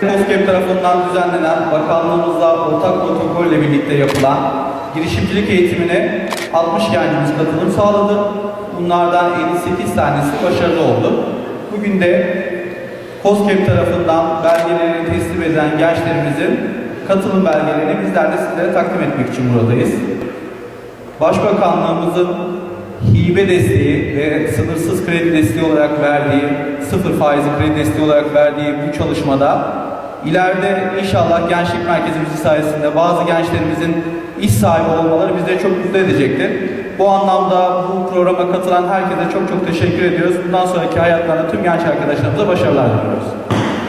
COSGAP tarafından düzenlenen bakanlığımızla ortak protokolle birlikte yapılan girişimcilik eğitimine 60 gencimiz katılım sağladı. Bunlardan 58 tanesi başarılı oldu. Bugün de COSGAP tarafından belgelerini teslim eden gençlerimizin katılım belgelerini bizler de sizlere takdim etmek için buradayız. Başbakanlığımızın hibe desteği ve sınırsız kredi desteği olarak verdiği, sıfır faizli kredi desteği olarak verdiği bu çalışmada ileride inşallah gençlik merkezimiz sayesinde bazı gençlerimizin iş sahibi olmaları bizleri çok mutlu edecektir. Bu anlamda bu programa katılan herkese çok çok teşekkür ediyoruz. Bundan sonraki hayatlarında tüm genç arkadaşlarımıza başarılar diliyoruz.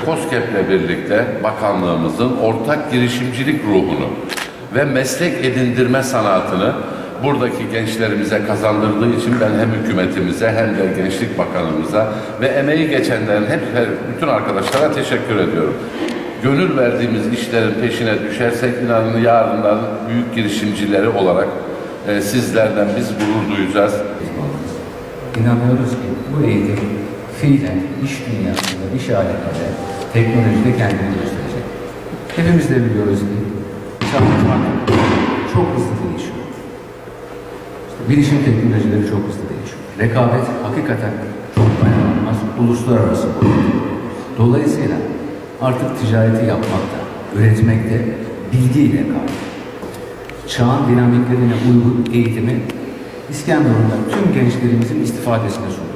COSGAP'le birlikte bakanlığımızın ortak girişimcilik ruhunu ve meslek edindirme sanatını buradaki gençlerimize kazandırdığı için ben hem hükümetimize hem de Gençlik Bakanımıza ve emeği geçenlerin hep bütün arkadaşlara teşekkür ediyorum. Gönül verdiğimiz işlerin peşine düşersek inanın yarınların büyük girişimcileri olarak e, sizlerden biz gurur duyacağız. İnanıyoruz ki bu eğitim fiilen iş dünyasında, iş aletinde, teknolojide kendini gösterecek. Hepimiz de biliyoruz ki artık çok hızlı değişiyor. İşte bilişim teknolojileri çok hızlı değişiyor. Rekabet hakikaten çok dayanılmaz, uluslararası boyutu. Dolayısıyla artık ticareti yapmakta, üretmekte bilgiyle kaldı. Çağın dinamiklerine uygun eğitimi İskenderun'da tüm gençlerimizin istifadesine sunulur.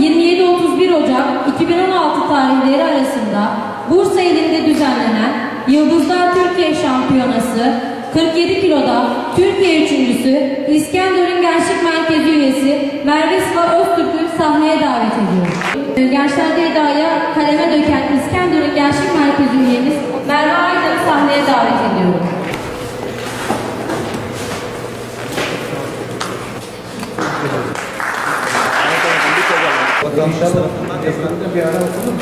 27-31 Ocak 2016 tarihleri arasında Bursa ilinde düzenlenen Yıldızlar Türkiye Şampiyonası 47 kiloda Türkiye üçüncüsü İskenderun Gençlik Merkezi üyesi Merve Sıva Öztürk'ü sahneye davet ediyorum. Gençler Eda'ya kaleme döken İskenderun Gençlik Merkezi üyemiz Merve Aydın'ı sahneye davet tarafından yazılı bir ara okunur mu?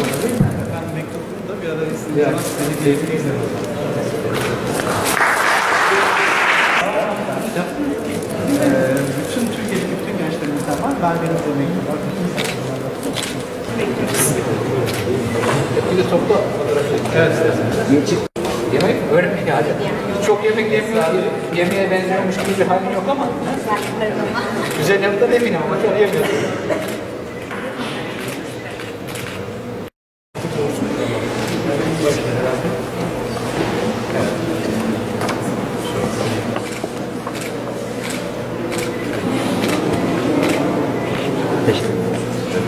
Ben mektubunu da bir ara isteyeceğim. Ee, bütün Türkiye'deki bütün de mektup var. Bir de topla Evet. Yemek öğrenmek hadi. Çok yemek yemiyor, yemeğe benziyormuş gibi bir halin yok ama. Güzel yaptın eminim ama çok yemiyorsun. 谢谢。这个